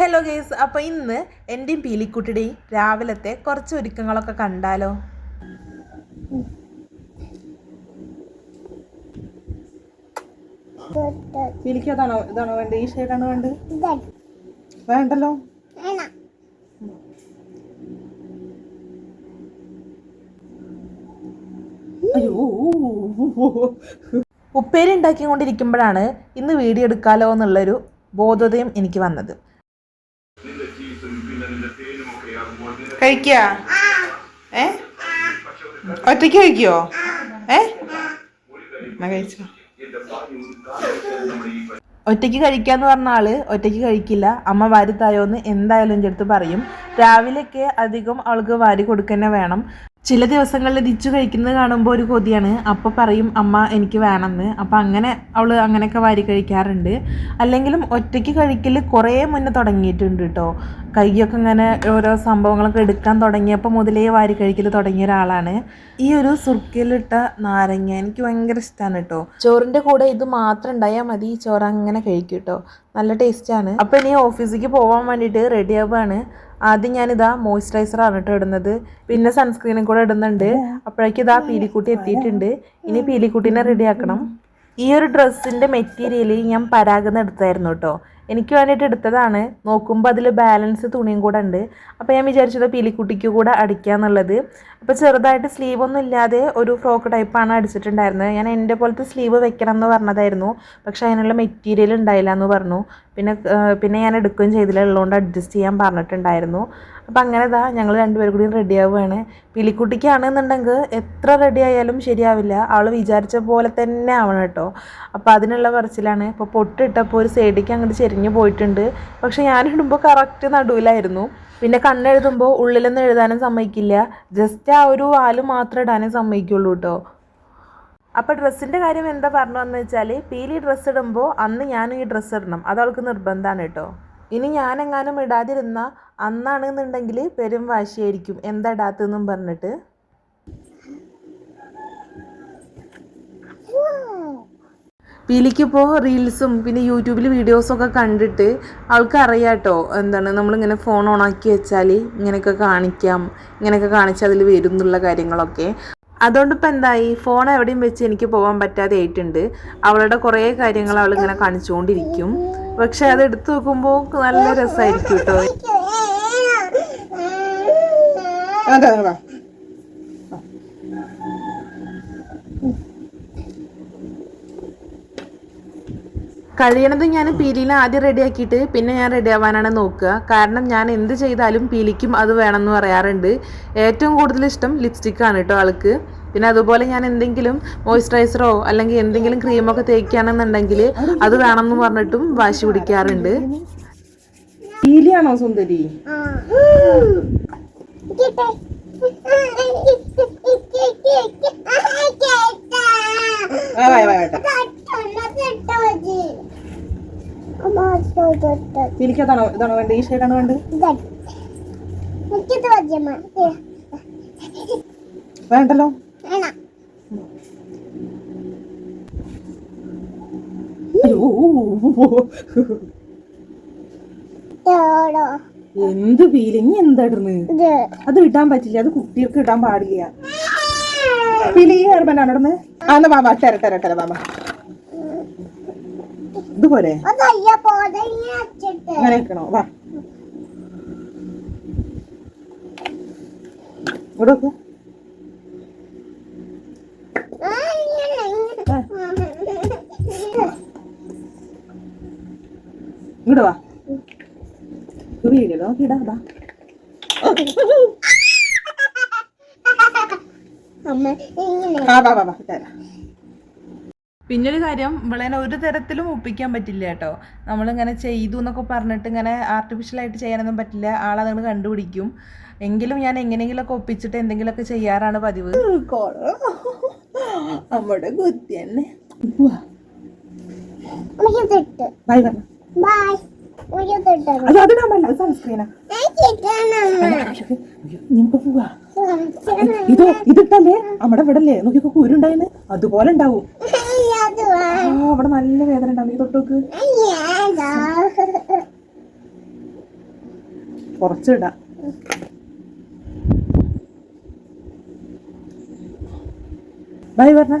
Hello guys അപ്പോൾ ഇന്ന് എന്റെയും പീലിക്കുട്ടിയുടെയും രാവിലത്തെ കുറച്ച് ഒരുക്കങ്ങളൊക്കെ കണ്ടാലോ? വേണ്ടല്ലോ. അയ്യോ ഉപ്പേരി ഉണ്ടാക്കിക്കൊണ്ടിരിക്കുമ്പോഴാണ് ഇന്ന് വീഡിയോ എടുക്കാലോ എന്നുള്ളൊരു ബോധതയും എനിക്ക് വന്നത്. കഴിക്കുക ഏ? ഒറ്റയ്ക്ക് കഴിക്കുവോ ഏ? എന്നാ കഴിച്ചോ. ഒറ്റയ്ക്ക് കഴിക്കാന്ന് പറഞ്ഞ ആൾ ഒറ്റയ്ക്ക് കഴിക്കില്ല. അമ്മ വാരി തായോന്ന് എന്തായാലും എന്റെ അടുത്ത് പറയും. രാവിലെയൊക്കെ അധികം അവൾക്ക് വാരി കൊടുക്കന്നെ വേണം. ചില ദിവസങ്ങളിൽ ദിച്ചു കഴിക്കുന്നത് കാണുമ്പോൾ ഒരു കൊതിയാണ്. അപ്പോൾ പറയും അമ്മ എനിക്ക് വേണമെന്ന്. അപ്പം അങ്ങനെ അവൾ അങ്ങനെയൊക്കെ വാരി കഴിക്കാറുണ്ട്. അല്ലെങ്കിലും ഒറ്റയ്ക്ക് കഴിക്കൽ കുറേ മുന്നേ തുടങ്ങിയിട്ടുണ്ട് കേട്ടോ കൈയൊക്കെ ഇങ്ങനെ ഓരോ സംഭവങ്ങളൊക്കെ എടുക്കാൻ തുടങ്ങിയപ്പോൾ മുതലേ വാരി കഴിക്കൽ തുടങ്ങിയ ഒരാളാണ്. ഈ ഒരു സുർക്കിലിട്ട നാരങ്ങ എനിക്ക് ഭയങ്കര ഇഷ്ടമാണ് കേട്ടോ ചോറിന്റെ കൂടെ ഇത് മാത്രം ഉണ്ടായാൽ മതി. ഈ ചോറ് അങ്ങനെ കഴിക്കും കേട്ടോ നല്ല ടേസ്റ്റാണ് അപ്പോൾ ഇനി ഓഫീസിലേക്ക് പോകാൻ വേണ്ടിയിട്ട് റെഡി ആവുകയാണ് ആദ്യം ഞാനിതാ മോയ്സ്ചറൈസർ ആണ് കേട്ടോ ഇടുന്നത്. പിന്നെ സൺസ്ക്രീനും കൂടെ ഇടുന്നുണ്ട്. അപ്പോഴേക്കും ഇതാ പീലിക്കുട്ടി എത്തിയിട്ടുണ്ട്. ഇനി പീലിക്കുട്ടീനെ റെഡി ആക്കണം ഈ ഒരു ഡ്രസ്സിന്റെ മെറ്റീരിയൽ ഞാൻ പരാഗന്ന് എടുത്തായിരുന്നു കേട്ടോ എനിക്ക് വേണ്ടിയിട്ട് എടുത്തതാണ്. നോക്കുമ്പോൾ അതിൽ ബാലൻസ് തുണിയും കൂടെ ഉണ്ട്. അപ്പോൾ ഞാൻ വിചാരിച്ചത് പീലിക്കുട്ടിക്ക് കൂടെ അടിക്കാന്നുള്ളത്. അപ്പോൾ ചെറുതായിട്ട് സ്ലീവ് ഒന്നും ഇല്ലാതെ ഒരു ഫ്രോക്ക് ടൈപ്പാണ് അടിച്ചിട്ടുണ്ടായിരുന്നത്. ഞാൻ എന്റെ പോലത്തെ സ്ലീവ് വെക്കണം എന്ന് പറഞ്ഞതായിരുന്നു. പക്ഷേ അതിനുള്ള മെറ്റീരിയൽ ഉണ്ടായില്ല എന്ന് പറഞ്ഞു. പിന്നെ പിന്നെ ഞാൻ എടുക്കുകയും ചെയ്തില്ല. ഉള്ളതുകൊണ്ട് അഡ്ജസ്റ്റ് ചെയ്യാൻ പറഞ്ഞിട്ടുണ്ടായിരുന്നു. അപ്പോൾ അങ്ങനെ ഇതാ ഞങ്ങൾ രണ്ടുപേരും കൂടി റെഡി ആവുകയാണ്. പിലിക്കുട്ടിക്കാണെന്നുണ്ടെങ്കിൽ എത്ര റെഡി ആയാലും ശരിയാവില്ല. അവൾ വിചാരിച്ച പോലെ തന്നെ ആവണം കേട്ടോ. അപ്പോൾ അതിനുള്ള പറച്ചിലാണ്. ഇപ്പോൾ പൊട്ടിട്ടപ്പോൾ ഒരു സൈഡിലേക്ക് അങ്ങോട്ട് ചെരിഞ്ഞ് പോയിട്ടുണ്ട്. പക്ഷേ ഞാനിടുമ്പോൾ കറക്റ്റ് നടുവിലായിരുന്നു. പിന്നെ കണ്ണെഴുതുമ്പോൾ ഉള്ളിലൊന്നും എഴുതാനും സമ്മതിക്കില്ല. ജസ്റ്റ് ആ ഒരു വാൽ മാത്രം ഇടാനും സമ്മതിക്കുള്ളൂ കേട്ടോ. അപ്പോൾ ഡ്രസ്സിന്റെ കാര്യം എന്താ പറഞ്ഞതെന്ന് വെച്ചാൽ പീലി ഡ്രസ്സ് ഇടുമ്പോൾ അന്ന് ഞാനും ഈ ഡ്രസ്സ് ഇടണം. അത് അവൾക്ക് നിർബന്ധമാണ് കേട്ടോ. ഇനി ഞാനെങ്ങാനും ഇടാതിരുന്ന അന്നാണെന്നുണ്ടെങ്കിൽ പെരും വാശിയായിരിക്കും. എന്താ ഇടാത്തതെന്നും പറഞ്ഞിട്ട്. പീലിക്കിപ്പോൾ റീൽസും പിന്നെ യൂട്യൂബിൽ വീഡിയോസൊക്കെ കണ്ടിട്ട് ആൾക്ക് അറിയാം കേട്ടോ. എന്താണ് നമ്മളിങ്ങനെ ഫോൺ ഓണാക്കി വെച്ചാൽ ഇങ്ങനെയൊക്കെ കാണിക്കാം ഇങ്ങനെയൊക്കെ കാണിച്ചാൽ അതിൽ വരും എന്നുള്ള കാര്യങ്ങളൊക്കെ. അതുകൊണ്ട് ഇപ്പം എന്തായി? ഫോൺ എവിടെയും വെച്ച് എനിക്ക് പോകാൻ പറ്റാതെ ആയിട്ടുണ്ട്. അവളുടെ കുറേ കാര്യങ്ങൾ അവൾ ഇങ്ങനെ കാണിച്ചുകൊണ്ടിരിക്കും. പക്ഷെ അത് എടുത്തു നോക്കുമ്പോൾ നല്ല രസമായിരിക്കും കേട്ടോ. കഴിയണത് ഞാൻ പീലിനെ ആദ്യം റെഡിയാക്കിയിട്ട് പിന്നെ ഞാൻ റെഡി ആവാനാണ് നോക്കുക. കാരണം ഞാൻ എന്ത് ചെയ്താലും പീലിക്കും അത് വേണമെന്ന് പറയാറുണ്ട്. ഏറ്റവും കൂടുതൽ ഇഷ്ടം ലിപ്സ്റ്റിക്കാണ് കേട്ടോ ആൾക്ക്. പിന്നെ അതുപോലെ ഞാൻ എന്തെങ്കിലും മോയ്സ്ചറൈസറോ അല്ലെങ്കിൽ എന്തെങ്കിലും ക്രീമൊക്കെ തേക്കുകയാണെന്നുണ്ടെങ്കിൽ അത് വേണമെന്ന് പറഞ്ഞിട്ടും വാശി പിടിക്കാറുണ്ട്. പീലിയാണോ സുന്ദരി? പീലിക്ക് അതാണോ ഇതാണോ വേണ്ടത്? ഈ ഷെയ്ഡാണ് വേണ്ടത്? വേണ്ടല്ലോ. എന്ത് പീലിങ് എന്താ ഇടുന്നത്? അത് ഇടാൻ പറ്റില്ല. അത് കുട്ടികൾക്ക് ഇടാൻ പാടില്ല. പീലി ഈ ആണോ ഇടുന്നത്? ആ എന്നാ മാമ തര തര തര മാമ ഇതുപോലെ അങ്ങനെ വെക്കണോ? വാ. ഇവിടെ വെക്ക്. ഇങ്ങോട്ട് വാ. വീഡിയോ നോക്കി ഇടാ വാ. ആ വാ വാ വാ. തരാം പിന്നൊരു കാര്യം ഇവളേനെ ഒരു തരത്തിലും ഒപ്പിക്കാൻ പറ്റില്ല കേട്ടോ. നമ്മളിങ്ങനെ ചെയ്തു എന്നൊക്കെ പറഞ്ഞിട്ട് ഇങ്ങനെ ആർട്ടിഫിഷ്യൽ ആയിട്ട് ചെയ്യാനൊന്നും പറ്റില്ല. ആളതങ്ങൾ കണ്ടുപിടിക്കും. എങ്കിലും ഞാൻ എങ്ങനെയെങ്കിലുമൊക്കെ ഒപ്പിച്ചിട്ട് എന്തെങ്കിലുമൊക്കെ ചെയ്യാറാണ് പതിവ്. നമ്മുടെ കുത്തി തന്നെ. ഇതിട്ടല്ലേ നമ്മുടെ ഇവിടെ നോക്കിയൊക്കെ കുരുണ്ടായിന്ന് അതുപോലെ ഉണ്ടാവും. അവിടെ നല്ല വേദന ഉണ്ടാവും. ഈ തൊട്ടോക്ക്. കുറച്ചിടാം. ബൈ പറഞ്ഞ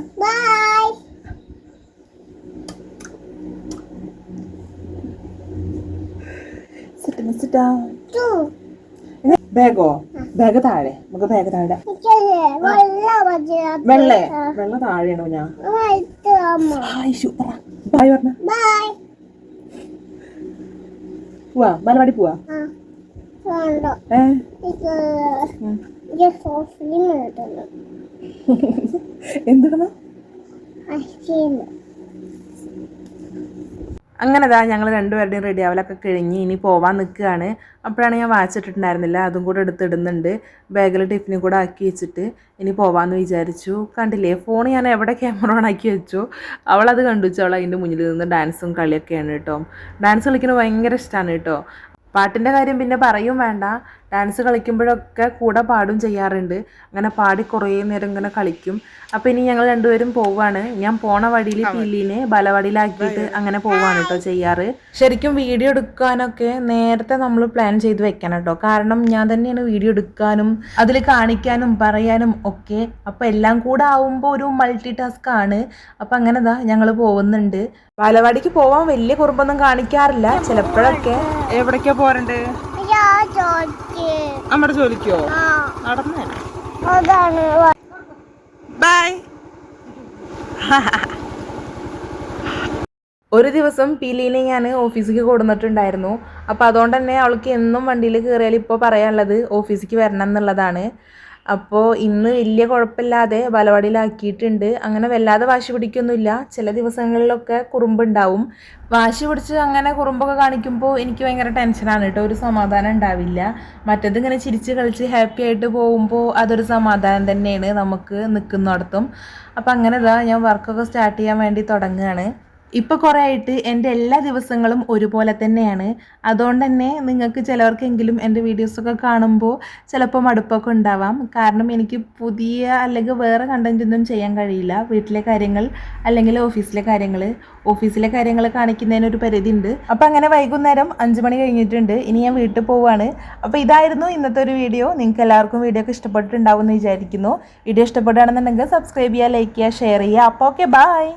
സിറ്റ് ഡൗൺ ബാഗോ ബാഗ് താഴെ. നമുക്ക് ബാഗ് താഴെ. വെള്ള? വെള്ള താഴെയാണോ ഞാൻ? ഹായ് സൂപ്പറ ബായ് പറഞ്ഞ. പോവാ? ബാലവാടി പോവാ? എന്താണ് ഉം. അങ്ങനെ അതാ ഞങ്ങൾ രണ്ടുപേരുടെയും റെഡി ആവലൊക്കെ കഴിഞ്ഞ് ഇനി പോവാൻ നിൽക്കുകയാണ് അപ്പോഴാണ് ഞാൻ വാച്ചിട്ടിട്ടുണ്ടായിരുന്നില്ല അതും കൂടെ എടുത്തിടുന്നുണ്ട്. ബാഗിൽ ടിഫിനും കൂടെ ആക്കി വെച്ചിട്ട് ഇനി പോവാമെന്ന് വിചാരിച്ചു. കണ്ടില്ലേ? ഫോൺ ഞാൻ എവിടെ ക്യാമറ ഓൺ ആക്കി വെച്ചു? അവളത് കണ്ടു വെച്ചു അവൾ അതിന്റെ മുന്നിൽ നിന്ന് ഡാൻസും കളിയൊക്കെയാണ് കേട്ടോ. ഡാൻസ് കളിക്കുന്നത് ഭയങ്കര ഇഷ്ടമാണ് കേട്ടോ. പാട്ടിന്റെ കാര്യം പിന്നെ പറയും വേണ്ട. ഡാൻസ് കളിക്കുമ്പോഴൊക്കെ കൂടെ പാടും ചെയ്യാറുണ്ട്. അങ്ങനെ പാടി കുറേ നേരം ഇങ്ങനെ കളിക്കും. അപ്പോൾ ഇനി ഞങ്ങൾ രണ്ടുപേരും പോവാണ്. ഞാൻ പോണ വഴിയിൽ പില്ലിനെ ബലവടിയിലാക്കിയിട്ട് അങ്ങനെ പോവാണ് കേട്ടോ ചെയ്യാറ്. ശരിക്കും വീഡിയോ എടുക്കാനൊക്കെ നേരത്തെ നമ്മൾ പ്ലാൻ ചെയ്ത് വെക്കണം കേട്ടോ. കാരണം ഞാൻ തന്നെയാണ് വീഡിയോ എടുക്കാനും അതിൽ കാണിക്കാനും പറയാനും ഒക്കെ. അപ്പോൾ എല്ലാം കൂടെ ആവുമ്പോൾ ഒരു മൾട്ടി ടാസ്ക് ആണ്. അപ്പം അങ്ങനെ ദാ ഞങ്ങൾ പോകുന്നുണ്ട്. ബാലവാടിക്ക് പോവാൻ വലിയ കുറുമ്പൊന്നും കാണിക്കാറില്ല. ചിലപ്പോഴൊക്കെ എവിടേക്കാ പോരണ്ട്? അമ്മയുടെ ജോലിക്കോ? നടന്നേ. അതാണ് ബൈ ഒരു ദിവസം പീലീനെ ഞാൻ ഓഫീസിലേക്ക് കൊടുന്നിട്ടുണ്ടായിരുന്നു അപ്പോൾ അതുകൊണ്ട് തന്നെ അവൾക്ക് എന്നും വണ്ടിയിൽ കയറിയാൽ ഇപ്പോൾ പറയാനുള്ളത് ഓഫീസിലേക്ക് വരണം എന്നുള്ളതാണ്. അപ്പോൾ ഇന്ന് വലിയ കുഴപ്പമില്ലാതെ ബലവാടിയിലാക്കിയിട്ടുണ്ട് അങ്ങനെ വല്ലാതെ വാശി പിടിക്കൊന്നുമില്ല. ചില ദിവസങ്ങളിലൊക്കെ കുറുമ്പുണ്ടാവും. വാശി പിടിച്ച് അങ്ങനെ കുറുമ്പൊക്കെ കാണിക്കുമ്പോൾ എനിക്ക് ഭയങ്കര ടെൻഷനാണ് കേട്ടോ. ഒരു സമാധാനം ഉണ്ടാവില്ല. മറ്റത് ഇങ്ങനെ ചിരിച്ച് കളിച്ച് ഹാപ്പി ആയിട്ട് പോകുമ്പോൾ അതൊരു സമാധാനം തന്നെയാണ് നമുക്ക് നിൽക്കുന്നിടത്തും. അപ്പം അങ്ങനെ ഇതാ ഞാൻ വർക്കൊക്കെ സ്റ്റാർട്ട് ചെയ്യാൻ വേണ്ടി തുടങ്ങുകയാണ്. ഇപ്പോൾ കുറേ ആയിട്ട് എന്റെ എല്ലാ ദിവസങ്ങളും ഒരുപോലെ തന്നെയാണ്. അതുകൊണ്ട് തന്നെ നിങ്ങൾക്ക് ചിലവർക്കെങ്കിലും എന്റെ വീഡിയോസൊക്കെ കാണുമ്പോൾ ചിലപ്പോൾ മടുപ്പൊക്കെ ഉണ്ടാവാം. കാരണം എനിക്ക് പുതിയ അല്ലെങ്കിൽ വേറെ കണ്ടന്റ് ഒന്നും ചെയ്യാൻ കഴിയില്ല. വീട്ടിലെ കാര്യങ്ങൾ അല്ലെങ്കിൽ ഓഫീസിലെ കാര്യങ്ങൾ ഓഫീസിലെ കാര്യങ്ങൾ കാണിക്കുന്നതിനൊരു പരിധി ഉണ്ട് അപ്പോൾ അങ്ങനെ വൈകുന്നേരം അഞ്ച് മണി കഴിഞ്ഞിട്ടുണ്ട്. ഇനി ഞാൻ വീട്ടിൽ പോവുകയാണ് അപ്പോൾ ഇതായിരുന്നു ഇന്നത്തെ ഒരു വീഡിയോ നിങ്ങൾക്ക് എല്ലാവർക്കും വീഡിയോ ഒക്കെ ഇഷ്ടപ്പെട്ടിട്ടുണ്ടാവും എന്ന് വിചാരിക്കുന്നു. വീഡിയോ ഇഷ്ടപ്പെടുകയാണെന്നുണ്ടെങ്കിൽ സബ്സ്ക്രൈബ് ചെയ്യുക ലൈക്ക് ചെയ്യുക ഷെയർ ചെയ്യുക. അപ്പോൾ ഓക്കെ ബൈ